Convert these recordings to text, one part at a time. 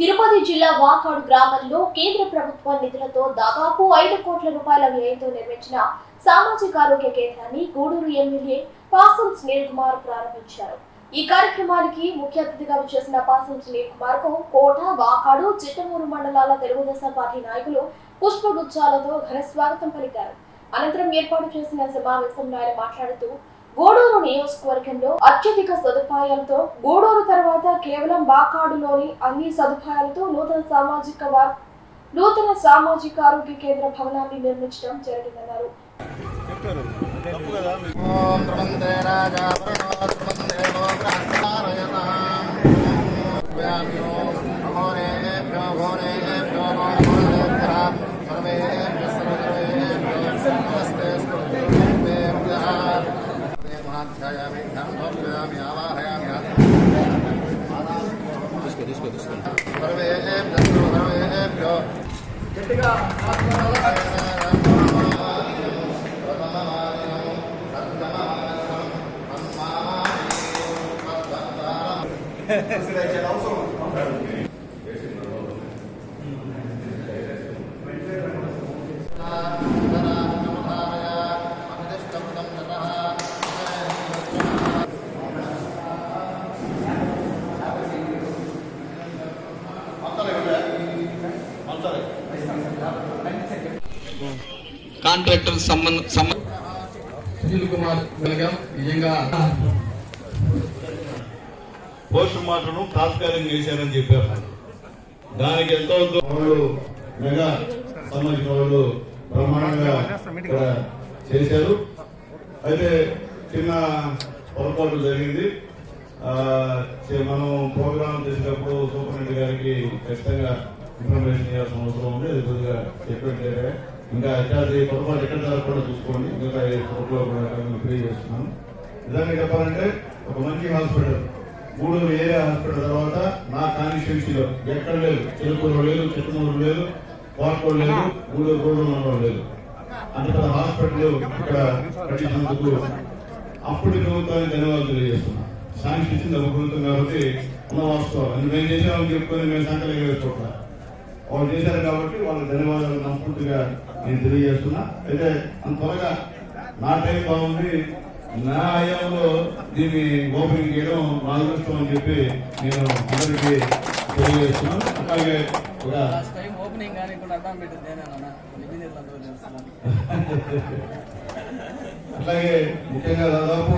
తిరుపతి జిల్లా వాకాడు గ్రామంలో కేంద్ర ప్రభుత్వ నిధులతో దాదాపు ఐదు కోట్ల రూపాయల వ్యయంతో నిర్మించిన సామాజిక ఆరోగ్య కేంద్రాన్ని గూడూరు ఎమ్మెల్యే పాసం సునీల్ కుమార్ ప్రారంభించారు. ఈ కార్యక్రమానికి ముఖ్య అతిథిగా చేసిన పాసం సునీల్ కుమార్కు కోట వాకాడు చిట్టమూరు మండలాల తెలుగుదేశం పార్టీ నాయకులు పుష్పగుచ్చాలతో ఘన స్వాగతం పలికారు. అనంతరం ఏర్పాటు చేసిన సమావేశంలో ఆయన మాట్లాడుతూ గూడూరు నియోజకవర్గంలో అత్యధిక సదుపాయాలతో గూడూరు తర్వాత కేవలం బాకాడులోని అన్ని సదుపాయాలతో నూతన సామాజిక నూతన సామాజిక ఆరోగ్య కేంద్ర భవనాన్ని నిర్మించడం జరిగిందన్నారు. రాజా మహాధ్యాయామి ధ్యానోపయామి ఆవాహయామి సర్వేభ్యో సర్వేభ్యో గట్టిగా కాంట్రాక్టర్ సంబంధ సునీల్ కుమార్ నిజంగా పోస్ట్ మార్టం తాత్కాలికంగా చేశారని చెప్పారు. నాకు. దానికి ఎంతో వాళ్ళు మెగా సంబంధించిన వాళ్ళు బ్రహ్మాండంగా ఇక్కడ చేశారు. అయితే చిన్న పొరపాటు జరిగింది. మనం ప్రోగ్రామ్ చేసేటప్పుడు సూపరింటెండెంట్ గారికి ఖచ్చితంగా ఇన్ఫర్మేషన్ ఇవ్వాల్సిన అవసరం ఉంది. అది కొద్దిగా చెప్పండి ఇంకా ఇట్లాంటి పొరపాటు ఎక్కడ జరగకుండా చూసుకోండి. ఇంకా ఈ ఫోటోలో కూడా చేస్తున్నాను నిజంగా చెప్పాలంటే ఒక మంచి హాస్పిటల్. గూడూరు ఏరియా హాస్పిటల్ తర్వాత నా కాన్స్టిట్యూన్సీలో ఎక్కడ లేదు. చిలుకూరు లేదు చిత్తూరు లేదు కోటకోడు లేదు గూడూరు గూడూరు లేదు. అంత పెద్ద హాస్పిటల్ ఇక్కడ కట్టించినందుకు. అప్పటి ప్రభుత్వానికి ధన్యవాదాలు తెలియజేస్తున్నాం సాంక్షన్ ఇచ్చింది ప్రభుత్వం కాబట్టి ఉన్న వాస్తవం మేము చేసామని చెప్పుకొని మేము సంకలనం వేసుకోవట్లేదు వాళ్ళు చేశారు కాబట్టి వాళ్ళకి ధన్యవాదాలు మనస్ఫూర్తిగా నేను తెలియజేస్తున్నా. అయితే అంత త్వరగా నా టైం బాగుంది. నా హయాంలో దీన్ని ఓపెనింగ్ చేయడం నా అదృష్టం అని చెప్పి నేను అందరికీ తెలియజేస్తున్నాను. అలాగే ఒక అట్లాగే ముఖ్యంగా దాదాపు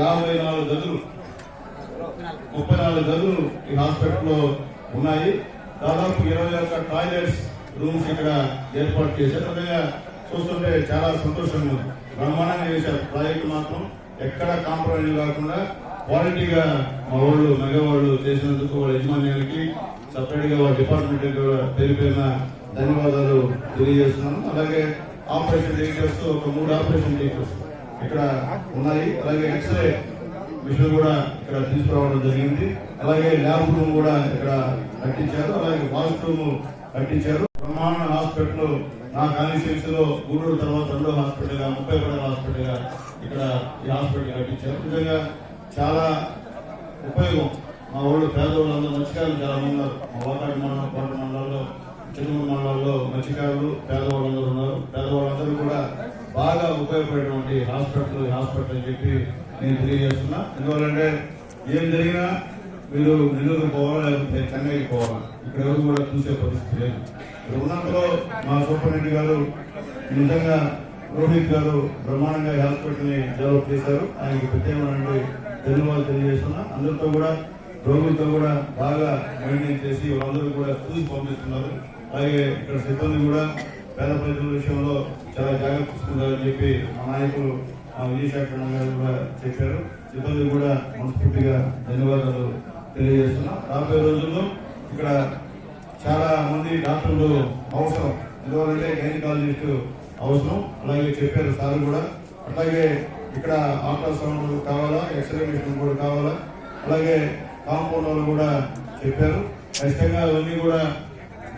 యాభై నాలుగు గదులు ముప్పై నాలుగు గదులు ఈ హాస్పిటల్లో ఉన్నాయి. దాదాపు ఇరవై ఒక్క టాయిలెట్స్ రూమ్స్ ఇక్కడ ఏర్పాటు చేశారు. అలాగే చూస్తుంటే చాలా సంతోషంగా బ్రహ్మాండంగా చేశారు. ప్రాజెక్ట్ మాత్రం ఎక్కడ కాంప్రమైజ్ కాకుండా క్వాలిటీగా మా వాళ్ళు మగవాళ్ళు చేసినందుకు వాళ్ళ యజమాన్యానికి సపరేట్గా వాళ్ళ డిపార్ట్మెంట్ పేరు పేరున ధన్యవాదాలు తెలియజేస్తున్నాను. అలాగే ఆపరేషన్ థియేటర్స్ ఒక మూడు ఆపరేషన్ థియేటర్స్ ఇక్కడ ఉన్నాయి. అలాగే ఎక్స్రే మిషన్ కూడా ఇక్కడ తీసుకురావడం జరిగింది. అలాగే ల్యాబ్ రూమ్ కూడా ఇక్కడ కట్టించారు. అలాగే వాష్రూమ్ కట్టించారు. బ్రహ్మాండ హాస్పిటల్ నా కాన్స్టిట్యూన్సీ లో గూడూరు తర్వాత రెండో హాస్పిటల్గా ముప్పై పడవ హాస్పిటల్గా ఇక్కడ ఈ హాస్పిటల్ కట్టించారు. నిజంగా చాలా ఉపయోగం. మా ఊళ్ళో పేదవాళ్ళందరూ మత్స్యకారులు చాలా మంది ఉన్నారు. మా వాకాడు మండలం కోట మండలంలో చిన్నూరు మండలంలో మత్స్యకారులు పేదవాళ్ళందరూ ఉన్నారు. పేదవాళ్ళందరూ కూడా బాగా ఉపయోగపడేటువంటి హాస్పిటల్ ఈ హాస్పిటల్ అని చెప్పి నేను తెలియజేస్తున్నా. ఎందువల్లంటే ఏం జరిగినా మీరు నెల్లూరు పోవాలా లేకపోతే చెన్నైకి పోవాలా? ఇక్కడ ఎవరు కూడా చూసే పరిస్థితి లేదు. ఇక్కడ ఉన్నంతలో మా సూపరింటెండెంట్ గారు నిజంగా రోహిత్ గారు బ్రహ్మాండంగా హాస్పిటల్ని డెవలప్ చేశారు. ఆయనకి ప్రత్యేకమైన ధన్యవాదాలు తెలియజేస్తున్నా. అందరితో కూడా రోగులతో కూడా బాగా మెయింటైన్ చేసి వాళ్ళందరూ కూడా చూసి పంపిస్తున్నారు. అలాగే ఇక్కడ సిబ్బంది కూడా పేద ప్రజల విషయంలో చాలా జాగ్రత్త తీసుకుంటారని చెప్పి మా నాయకులు విజయశాఖ గారు కూడా చెప్పారు. సిబ్బంది కూడా మనస్ఫూర్తిగా ధన్యవాదాలు తెలియజేస్తున్నాం. రాబోయే రోజుల్లో ఇక్కడ చాలా మంది డాక్టర్లు అవసరం. ఎందువల్లంటే గైనకాలజిస్ట్ అవసరం. అలాగే చెప్పారు సార్ కూడా. అట్లాగే ఇక్కడ అల్ట్రాసౌండ్ కావాలా? ఎక్స్రే మిషన్ కూడా కావాలా? అలాగే కాంపౌండ్ వాళ్ళు కూడా చెప్పారు. ఖచ్చితంగా అవన్నీ కూడా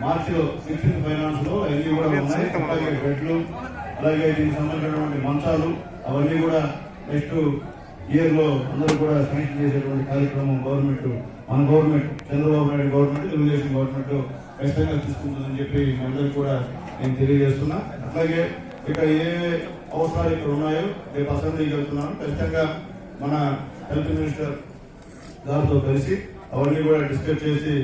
మార్చిలో సిక్స్టీన్ ఫైనాన్స్లో అవన్నీ కూడా ఉన్నాయి. అలాగే బెడ్లు అలాగే దీనికి సంబంధించినటువంటి మంచాలు అవన్నీ కూడా నెక్స్ట్ ఇయర్లో అందరూ కూడా శాంక్షన్ చేసేటువంటి కార్యక్రమం గవర్నమెంట్ మన government Chandrababu Naidu government Telugu Desam government ఖచ్చితంగా తీసుకుంటుందని చెప్పి మీ అందరికీ కూడా నేను తెలియజేస్తున్నా. అట్లాగే ఇక ఏ అవసరాలు ఇక్కడ ఉన్నాయో రేపు అసెంబ్లీకి వెళ్తున్నాను. ఖచ్చితంగా మన హెల్త్ మినిస్టర్ గారితో కలిసి అవన్నీ కూడా డిస్కస్ చేసి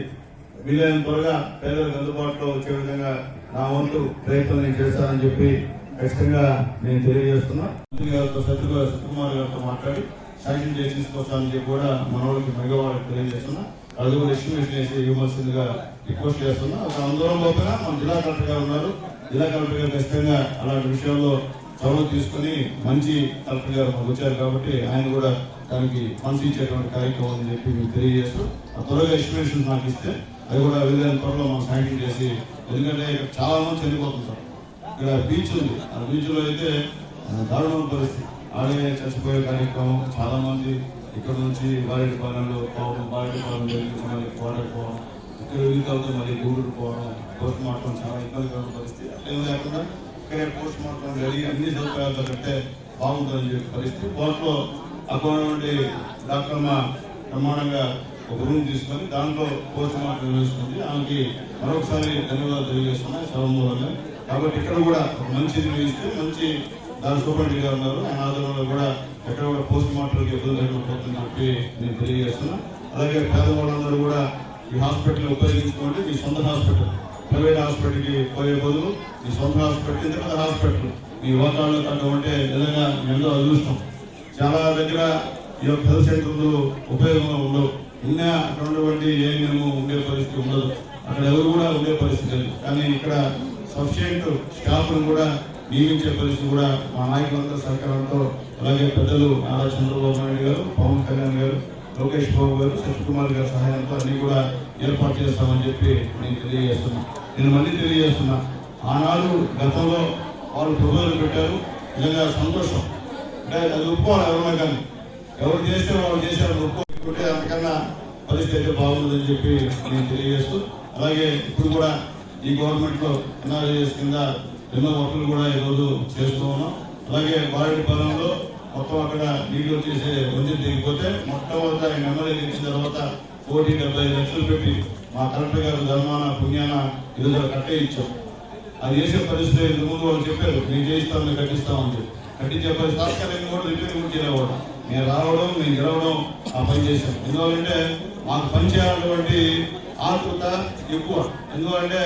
వీలైన త్వరగా పేదలకు అందుబాటులో వచ్చే విధంగా నా వంతు ప్రయత్నం నేను చేస్తానని చెప్పి ఖచ్చితంగా నేను తెలియజేస్తున్నా. మంత్రి గారితో గారితో మాట్లాడి శాంక్షన్ చేసి తీసుకొస్తానని చెప్పి కూడా మన వాళ్ళకి మెగవాళ్ళకి తెలియజేస్తున్నా. అది కూడా ఎస్టిమేషన్ చేసి ఇవ్వాల్సిందిగా రిక్వెస్ట్ చేస్తున్నా. ఒక ఆందోళన లోపల మన జిల్లా కలెక్టర్ గారు ఉన్నారు. జిల్లా కలెక్టర్ గారు ఖచ్చితంగా అలాంటి విషయాల్లో చొరవ తీసుకుని మంచి కలెక్టర్ గారు మాకు వచ్చారు కాబట్టి ఆయన కూడా దానికి ఫండ్స్ ఇచ్చేటువంటి కార్యక్రమం అని చెప్పి మీకు తెలియజేస్తూ ఆ త్వరగా ఎస్టిమేషన్ నాకు ఇస్తే అది కూడా వీలైన త్వరలో మనం శాంక్షన్ చేసి ఎందుకంటే చాలా మంది చనిపోతుంటారు ఇక్కడ బీచ్ ఉంది. ఆ బీచ్లో అయితే దారుణ పరిస్థితి. ఆడే చచ్చిపోయే కార్యక్రమం చాలా మంది ఇక్కడ నుంచి బారెడ్డి పాలనలో పోవడం బారెడ్డి పాలన వెళ్ళి మళ్ళీ పోవడం ఇక్కడ వెళ్తే మళ్ళీ గూడూరు పోవడం పోస్ట్ మార్టం చాలా ఇబ్బందికరమైన పరిస్థితి. అట్లే లేకుండా ఇక్కడే పోస్ట్ మార్టం జరిగి అన్ని సదుపాయాలతో కట్టే బాగుంటుందని చెప్పే పరిస్థితి. వాటిలో అక్కడ డాక్టర్ మా ప్రమాణంగా ఒక రూమ్ తీసుకొని దాంట్లో పోస్ట్ మార్టం నిర్వహిస్తుంది. ఆమెకి మరొకసారి ధన్యవాదాలు తెలియజేస్తున్నాయి సభమూలంగా కాబట్టి ఇక్కడ కూడా మంచి నిర్వహిస్తూ మంచి దాని సూపరింటెండెంట్ గారు ఉన్నారు. ఆయన ఆధ్వర్యంలో కూడా ఎక్కడ కూడా పోస్ట్ మార్టంకి ఇబ్బంది లేకపోతుందని చెప్పి నేను తెలియజేస్తున్నా. అలాగే పేదవాళ్ళందరూ కూడా ఈ హాస్పిటల్ ఉపయోగించుకోండి. మీ సొంత హాస్పిటల్ ప్రైవేట్ హాస్పిటల్కి పోయే బదులు మీ సొంత హాస్పిటల్ ఇంత హాస్పిటల్ మీ వాతావరణంలో తగ్గ ఉంటే నిజంగా ఎంతో అదృష్టం. చాలా దగ్గర ఈ యొక్క హెల్త్ సెంటర్లు ఉపయోగంలో ఉండవు. ఉన్న అక్కడ ఉన్నటువంటి ఏ మేము ఉండే పరిస్థితి ఉండదు. అక్కడ ఎవరు కూడా ఉండే పరిస్థితి లేదు. కానీ ఇక్కడ సఫిషియంట్ స్టాఫ్ కూడా నియమించే పరిస్థితి కూడా మా నాయకులందరూ సహకారంతో అలాగే పెద్దలు నారా చంద్రబాబు నాయుడు గారు పవన్ కళ్యాణ్ గారు లోకేష్ బాబు గారు సత్యకుమార్ గారి సహాయంతో అన్ని కూడా ఏర్పాటు చేస్తామని చెప్పి నేను తెలియజేస్తున్నా. నేను మళ్ళీ తెలియజేస్తున్నా. ఆనాడు గతంలో వాళ్ళు ప్రభుత్వం పెట్టారు. నిజంగా సంతోషం. అంటే అది ఒప్పుకోవాలి ఎవరన్నా కానీ. ఎవరు చేస్తే వాళ్ళు చేశారు ఒప్పుకోకుంటే అంతకన్నా పరిస్థితి అయితే బాగుందని చెప్పి నేను తెలియజేస్తూ అలాగే ఇప్పుడు కూడా ఈ గవర్నమెంట్లో కింద ఎన్నో వర్కులు కూడా ఈరోజు చేస్తూ ఉన్నాం. అలాగే వారి పొలంలో మొత్తం అక్కడ నీళ్ళు వచ్చేసే వంతెన దిగిపోతే మొట్టమొదట ఆయన ఎమ్మెల్యే గెలిచిన తర్వాత కోటి డెబ్బై లక్షలు పెట్టి మా కలెక్టర్ గారు ధర్మాన పుణ్యాన ఈరోజు కట్టే ఇచ్చాం అది చేసే పరిస్థితి ఇంతకు ముందు వాళ్ళు చెప్పారు మేము చేయిస్తాం మేము కట్టిస్తామని చెప్పి. కట్టించే పరిస్థితి తాత్కాలికంగా కూడా రిపేర్ కూడా. చేయలేవాడు నేను రావడం మేము గెలవడం ఆ పని చేశాం. ఎందువల్లంటే మాకు పని చేయాలన్నటువంటి ఆతృత ఎక్కువ. ఎందుకంటే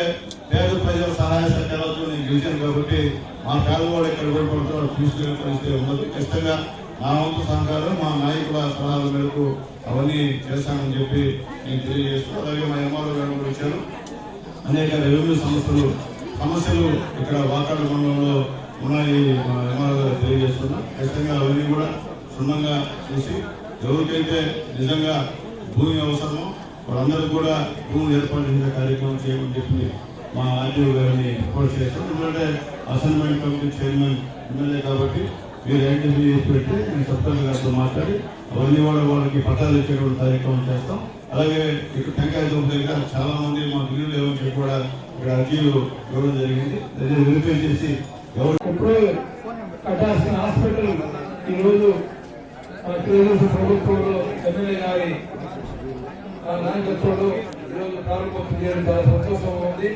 పేద ప్రజల సహాయ సహకారాలతో నేను గెలిచాను కాబట్టి మా పేదవాడు ఇక్కడ పడిపోతారో తీసుకునే పరిస్థితి ఉన్నది. ఖచ్చితంగా నా వంతు సహకారం మా నాయకుల సలహాల మేరకు అవన్నీ చేస్తానని చెప్పి నేను తెలియజేస్తూ అలాగే మా ఎంఆర్ఓ గారు కూడా వచ్చారు. అనేక రెవెన్యూ సమస్యలు సమస్యలు ఇక్కడ వాతావరణ మండలంలో ఉన్నాయి మా ఎంఆర్ఓ గారు తెలియజేస్తున్నా ఖచ్చితంగా అవన్నీ కూడా క్షుణ్ణంగా చూసి ఎవరికైతే నిజంగా భూమి అవసరమో వాళ్ళందరూ కూడా భూమి ఏర్పాటు చేసే కార్యక్రమం చేయమని చెప్పి మా ఆర్టీఓ గారిని రిపోర్ట్ చేస్తాం ఎందుకంటే అసైన్మెంట్ కమిటీ చైర్మన్ ఎమ్మెల్యే కాబట్టి మీరు ఐడెంటిఫై చేసి పెట్టి నేను సబ్కలెక్టర్ గారితో మాట్లాడి అవన్నీ కూడా వాళ్ళకి పట్టాలు ఇచ్చేటువంటి కార్యక్రమం చేస్తాం. అలాగే ఇక్కడ టెంకాయ దోపు దగ్గర చాలా మంది మా ఇల్లు ఏమని కూడా ఇక్కడ అర్జీలు ఇవ్వడం జరిగింది. అదే వెరిఫై చేసి ఎవరు ఎప్పుడో కట్టాల్సిన హాస్పిటల్ ఈరోజు తెలుగుదేశం ప్రభుత్వంలో ఎమ్మెల్యే గారి నాయకత్వంలో ఈరోజు ప్రారంభోత్సవం చేయడం చాలా సంతోషంగా ఉంది.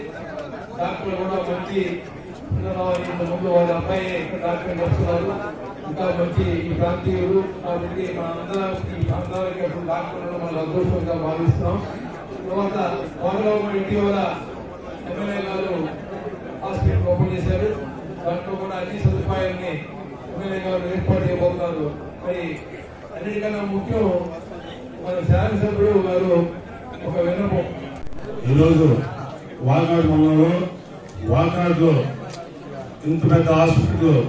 డాక్టర్ కూడా మంచి పునరావారి ముందు వాళ్ళ అబ్బాయి డాక్టర్ నడుస్తున్నారు ఇంకా మంచి ఈ ప్రాంతీయులు కాబట్టి మా అందరం ఈ ప్రాంతాలకి అప్పుడు డాక్టర్లను మన అదృష్టంగా భావిస్తున్నాం. తర్వాత వారలో ఇటీవల ఎమ్మెల్యే గారు హాస్పిటల్ ఓపెన్ చేశారు. దాంట్లో కూడా అన్ని సదుపాయాలని ఎమ్మెల్యే గారు ఏర్పాటు చేయబోతున్నారు. మరి అన్నిటికన్నా ముఖ్యం మన శాసనసభ్యుడు గారు ఒక విన్నపం. ఈరోజు వాల్నాడు మండలంలో వాల్నాడులో ఇంత పెద్ద హాస్పిటల్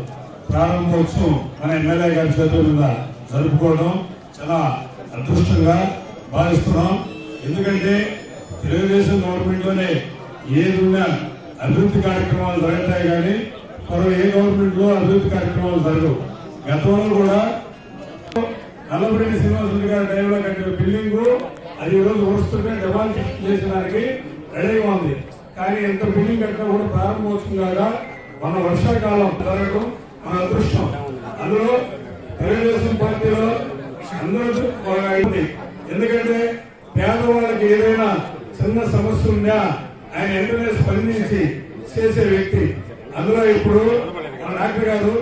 ప్రారంభోత్సవం మన ఎమ్మెల్యే గారి చేతుల మీద జరుపుకోవడం చాలా అదృష్టంగా భావిస్తున్నాం. ఎందుకంటే తెలుగుదేశం గవర్నమెంట్లోనే ఏదున్నా అభివృద్ధి కార్యక్రమాలు జరుగుతాయి కానీ మరో ఏ గవర్నమెంట్లో అభివృద్ధి కార్యక్రమాలు జరగవు. గతంలో కూడా నల్లబరెడ్డి శ్రీనివాసరెడ్డి గారి టైంలో కట్టిన బిల్డింగ్ అది ఈ రోజు వస్తుంటే డెమాలిష్ చేసడానికి రెడీగా ఉంది. కానీ ఎంత బిల్డింగ్ కట్టినా కూడా ప్రారంభోత్సవం మన వర్షాకాలం జరగడం మన అదృష్టం. అందులో తెలుగుదేశం పార్టీలో అందరూ ఎందుకంటే పేదవాళ్ళకి ఏదైనా చిన్న సమస్య ఉందా ఆయన వెంటనే స్పందించి చేసే వ్యక్తి. అందులో ఇప్పుడు మన డాక్టర్ గారు